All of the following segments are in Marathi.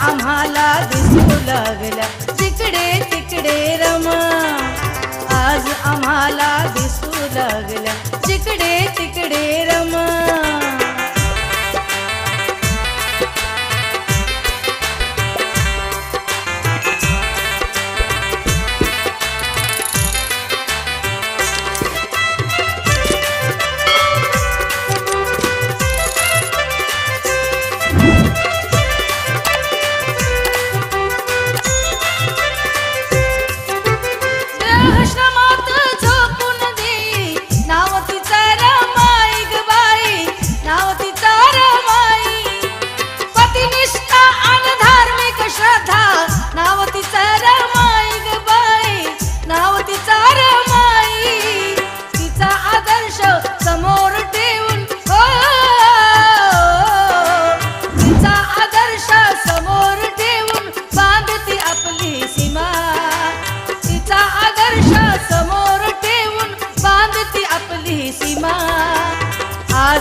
आम्हाला दिसू लागलं जिकडे तिकडे रमा. आज आम्हाला दिसू लागलं जिकडे तिकडे रमा.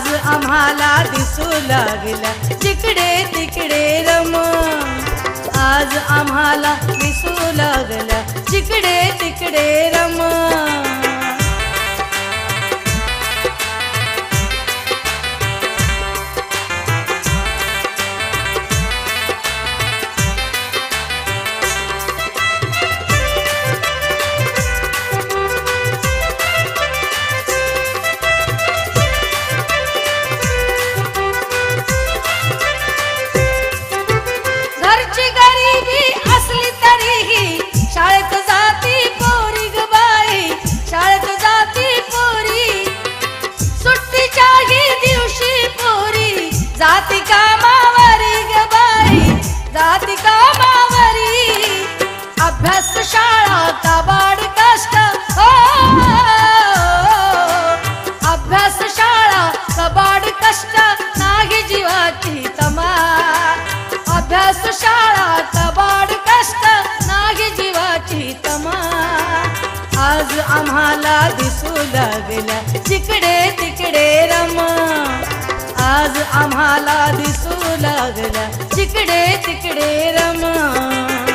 आज आम्हाला दिसू लागला. जिकडे तिकडे रम. आज आम्हाला दिसू लागला. जिकडे तिकडे रम. जाती कामावरी. अभ्यास शाळा काबाड कष्ट. हो. अभ्यास शाळा कबाड कष्ट. नाही जीवाची तमा अभ्यास शाळा कबाड कष्ट. नाही जीवाची तमा आज आम्हाला दिसू लागल्या. तिकडे तिकडे रमा आज आम्हाला दिसू लागलं. तिकडे तिकडे रमा.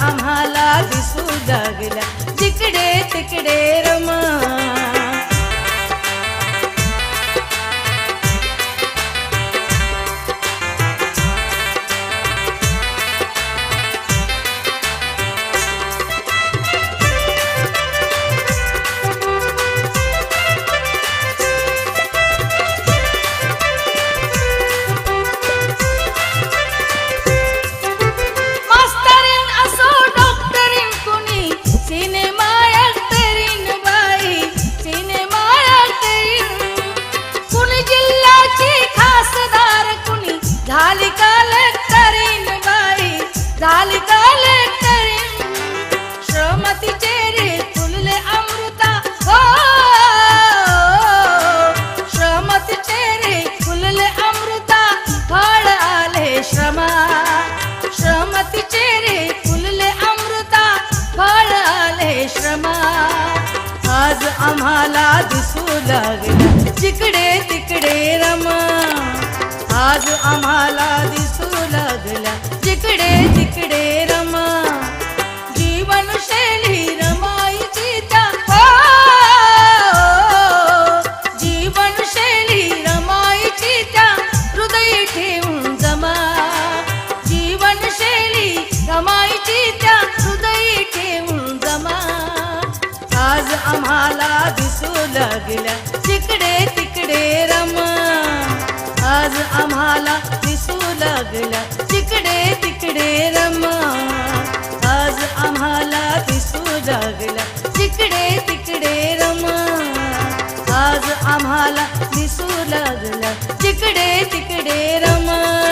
आम्हाला दिसू लागल्या. आले आज आम्हाला दिसू लागला. जिकडे तिकडे रमा. आज आम्हाला दिसू लागला. जिकडे तिकडे दिसू लागल्या. तिकडे तिकडे रमा. आज आम्हाला दिसू लागल्या. तिकडे तिकडे रमा. आज आम्हाला दिसू लागल्या. तिकडे तिकडे रमा. आज आम्हाला दिसू लागल्या. तिकडे तिकडे रमा.